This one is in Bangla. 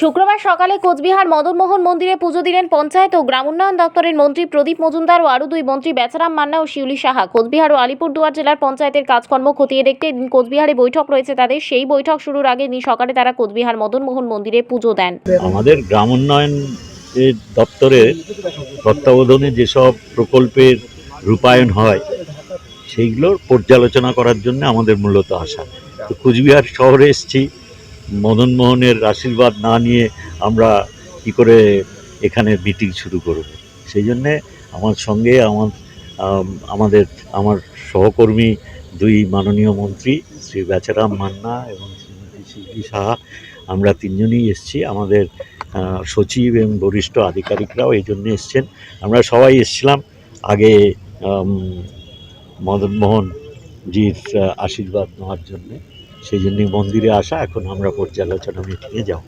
শুক্রবার সকালে কোচবিহার মদনমোহন মন্দিরে পুজো দিলেন পঞ্চায়েত ও গ্রাম উন্নয়ন দপ্তরের মন্ত্রী প্রদীপ মজুমদার ও আরও দুই মন্ত্রী বেচারাম মান্না ও শিউলি সাহা। কোচবিহার ও আলিপুরদুয়ার জেলার পঞ্চায়েতের কাজকর্ম খতিয়ে দেখতে কোচবিহারে বৈঠক রয়েছে তাদের। সেই বৈঠক শুরুর আগে দিন সকালে তারা কোচবিহার মদনমোহন মন্দিরে পুজো দেন। আমাদের গ্রাম উন্নয়ন দপ্তরের তত্ত্বাবধানে যেসব প্রকল্পের রূপায়ণ হয়, সেইগুলোর পর্যালোচনা করার জন্য আমাদের মূলত আসা তো কুচবিহার শহরে এসেছি মদনমোহনের আশীর্বাদ না নিয়ে আমরা কি করে এখানে মিটিং শুরু করব? সেই জন্যে আমার সঙ্গে আমার আমাদের আমার সহকর্মী দুই মাননীয় মন্ত্রী শ্রী বেচারাম মান্না এবং শ্রীমতী শিল্পী সাহা আমরা তিনজনই এসছি। আমাদের সচিব এবং বরিষ্ঠ আধিকারিকরাও এই জন্য এসছেন। আমরা সবাই এসছিলাম আগে আম, মদনমোহন জির আশীর্বাদ নেওয়ার জন্যে। সেই জন্যই মন্দিরে আসা এখন আমরা পর্যালোচনা মিটিংয়ে যাব।